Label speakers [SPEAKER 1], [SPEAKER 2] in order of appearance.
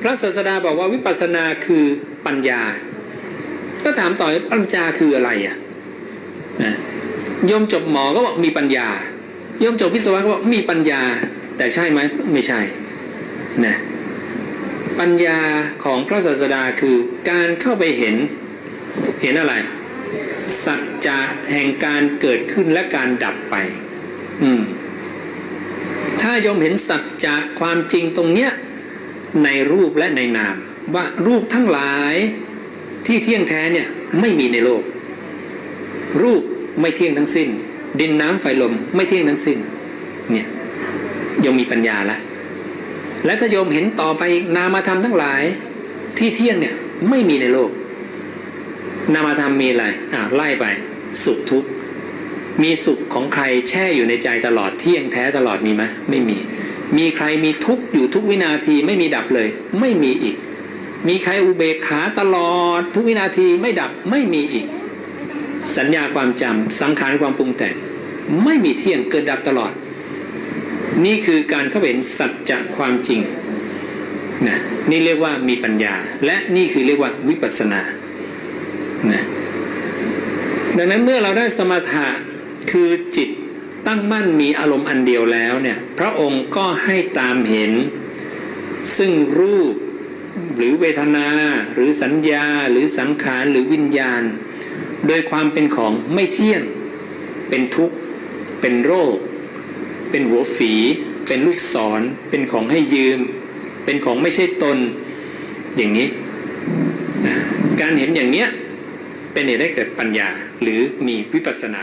[SPEAKER 1] พระศาสดาบอกว่าวิปัสสนาคือปัญญา ก็ถามต่อปัญญาคืออะไรอะนะโยมจบหมอก็บอกมีปัญญาโยมจบวิศวะก็บอกมีปัญญา แต่ใช่ไหมไม่ใช่นะปัญญาของพระศาสดาคือการเข้าไปเห็นเห็นอะไร สัจจะแห่งการเกิดขึ้นและการดับไป อืมถ้ายมเห็นสัจจะความจริงตรงเนี้ย ในรูปและในนาม ว่ารูปทั้งหลายที่เที่ยงแท้เนี่ยไม่มีในโลก รูปไม่เที่ยงทั้งสิ้น ดินน้ำไฟลมไม่เที่ยงทั้งสิ้นเนี่ยโยมมีปัญญาแล้วและถ้าโยมเห็นต่อไปนามธรรมทั้งหลายที่เที่ยงเนี่ยไม่มีในโลก นามธรรมมีอะไรอ่าไล่ไป สุขทุกข์มีสุขของใครแช่อยู่ในใจตลอดเที่ยงแท้ตลอดมีไหมไม่มี มีใครมีทุกข์อยู่ทุกวินาทีไม่มีดับเลย ไม่มีอีก มีใครอุเบกขาตลอด ทุกวินาทีไม่ดับไม่มีอีก สัญญาความจำสังขารความปรุงแต่งไม่มีเที่ยงเกิดดับตลอด นี่คือการเข้าเห็นสัจจะความจริงนะนี่เรียกว่ามีปัญญา และนี่คือเรียกว่าวิปัสสนานะดังนั้นเมื่อเราได้สมถะคือจิต ตั้งมั่นมีอารมณ์อันเดียวแล้วเนี่ยพระองค์ก็ให้ตามเห็น ซึ่งรูปหรือเวทนาหรือสัญญาหรือสังขารหรือวิญญาณ โดยความเป็นของไม่เที่ยง เป็นทุกข์ เป็นโรค เป็นหัวฝี เป็นลูกศร เป็นของให้ยืม เป็นของไม่ใช่ตน อย่างนี้ การเห็นอย่างเนี้ยเป็นเหตุให้เกิดปัญญาหรือมีวิปัสสนา